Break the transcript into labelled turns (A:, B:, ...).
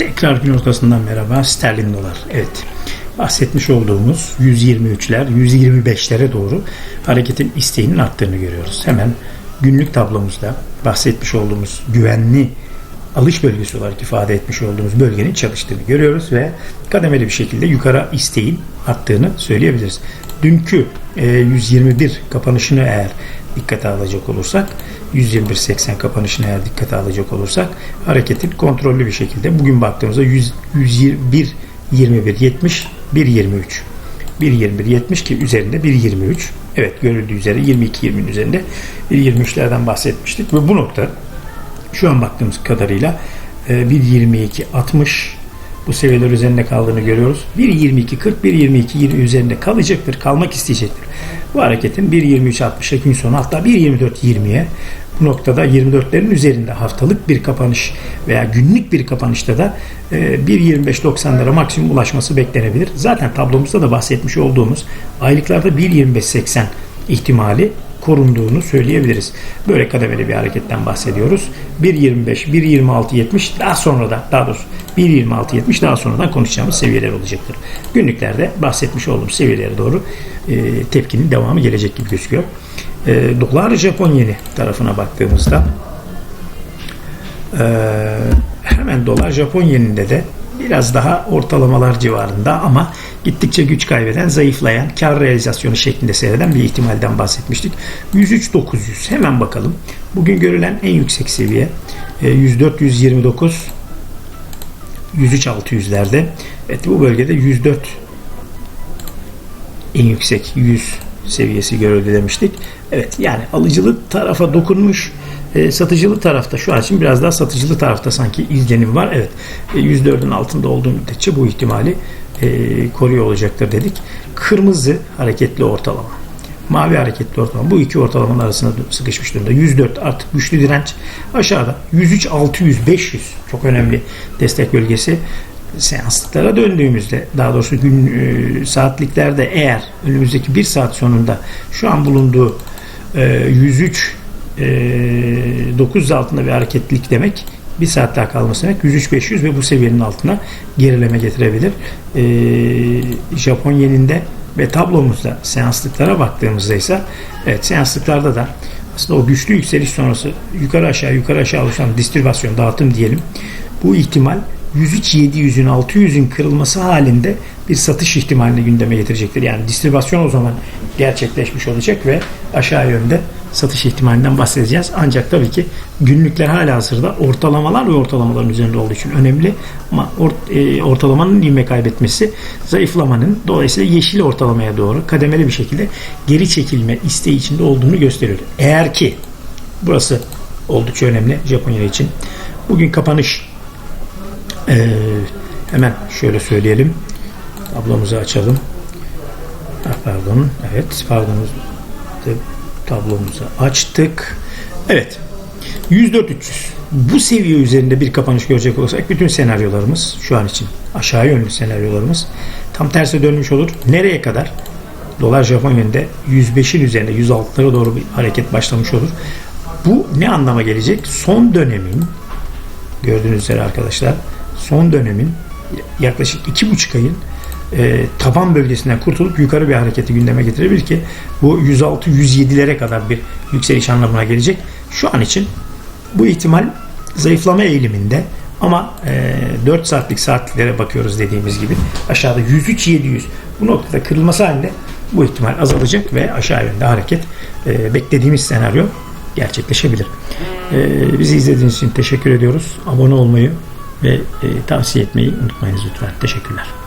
A: Tekrar gün ortasından merhaba. Sterlin dolar. Evet. Bahsetmiş olduğumuz 123'ler, 125'lere doğru hareketin isteğinin arttığını görüyoruz. Hemen günlük tablomuzda bahsetmiş olduğumuz güvenli alış bölgesi olarak ifade etmiş olduğumuz bölgenin çalıştığını görüyoruz ve kademeli bir şekilde yukarı isteğin arttığını söyleyebiliriz. Dünkü e, 121 kapanışını eğer dikkate alacak olursak 121.80 kapanışını eğer dikkate alacak olursak hareketin kontrollü bir şekilde bugün baktığımızda 100, 121 21 70 1.23 1.21 70 ki üzerinde 1.23 evet görüldüğü üzere 22-20'nin üzerinde 1.23'lerden bahsetmiştik ve bu nokta şu an baktığımız kadarıyla e, 1.22 60 bu seviyeler üzerinde kaldığını görüyoruz. 1.22 40 1.22 20 üzerinde kalacaktır, kalmak isteyecektir. Bu hareketin 1.23 60'a gün sonu hatta 1.24 20'ye bu noktada 24'lerin üzerinde haftalık bir kapanış veya günlük bir kapanışta da 1.25-90'lara maksimum ulaşması beklenebilir. Zaten tablomuzda da bahsetmiş olduğumuz aylıklarda 1.25-80 ihtimali korunduğunu söyleyebiliriz. Böyle kademeli bir hareketten bahsediyoruz. 1.25, 1.26, 70 daha sonra da daha doğrusu 1.26, 70 daha sonradan konuşacağımız seviyeler olacaktır. Günlüklerde bahsetmiş olduğum seviyelere doğru e, tepkinin devamı gelecek gibi gözüküyor. E, dolar Japon yeni tarafına baktığımızda e, hemen dolar Japon yeninde de biraz daha ortalamalar civarında ama gittikçe güç kaybeden, zayıflayan, kar realizasyonu şeklinde seyreden bir ihtimalden bahsetmiştik. 103.900 hemen bakalım. Bugün görülen en yüksek seviye 104.129 103.600'lerde. Evet bu bölgede 104 en yüksek 100 seviyesi görüldü demiştik. Evet yani alıcılı tarafa dokunmuş e, satıcılı tarafta şu an için biraz daha satıcılı tarafta sanki izlenim var. Evet e, %4'ün altında olduğu müddetçe bu ihtimali e, koruyor olacaktır dedik. Kırmızı hareketli ortalama. Mavi hareketli ortalama. Bu iki ortalamanın arasında sıkışmış durumda. 104 artık güçlü direnç. Aşağıda 103 600 500 çok önemli destek bölgesi seanslıklara döndüğümüzde daha doğrusu gün e, saatliklerde eğer önümüzdeki bir saat sonunda şu an bulunduğu e, 103 e, 900 altında bir hareketlilik demek bir saat daha kalması demek 103-500 ve bu seviyenin altına gerileme getirebilir. E, Japon yeninde ve tablomuzda seanslıklara baktığımızda ise evet seanslıklarda da aslında o güçlü yükseliş sonrası yukarı aşağı yukarı aşağı oluşan distribüsyon dağıtım diyelim. Bu ihtimal 103 700'ün 600'ün kırılması halinde bir satış ihtimalini gündeme getirecektir. Yani distribüsyon o zaman gerçekleşmiş olacak ve aşağı yönde satış ihtimalinden bahsedeceğiz. Ancak tabii ki günlükler hala hazırda ortalamalar ve ortalamaların üzerinde olduğu için önemli. Ama or, e, ortalamanın ivme kaybetmesi zayıflamanın dolayısıyla yeşil ortalamaya doğru kademeli bir şekilde geri çekilme isteği içinde olduğunu gösteriyor. Eğer ki burası oldukça önemli Japonya için. Bugün kapanış ee, hemen şöyle söyleyelim. Tablomuzu açalım. Ah, pardon. Evet. Pardon. Tablomuzu açtık. Evet. 104 300. Bu seviye üzerinde bir kapanış görecek olursak bütün senaryolarımız şu an için aşağı yönlü senaryolarımız tam tersi dönmüş olur. Nereye kadar? Dolar Japon yönünde 105'in üzerinde 106'lara doğru bir hareket başlamış olur. Bu ne anlama gelecek? Son dönemin gördüğünüz üzere arkadaşlar son dönemin yaklaşık iki buçuk ayın e, taban bölgesinden kurtulup yukarı bir hareketi gündeme getirebilir ki bu 106-107'lere kadar bir yükseliş anlamına gelecek. Şu an için bu ihtimal zayıflama eğiliminde ama e, 4 saatlik saatliklere bakıyoruz dediğimiz gibi aşağıda 103-700 bu noktada kırılması halinde bu ihtimal azalacak ve aşağı yönde hareket e, beklediğimiz senaryo gerçekleşebilir. E, bizi izlediğiniz için teşekkür ediyoruz. Abone olmayı ve e, tavsiye etmeyi unutmayınız lütfen. Teşekkürler.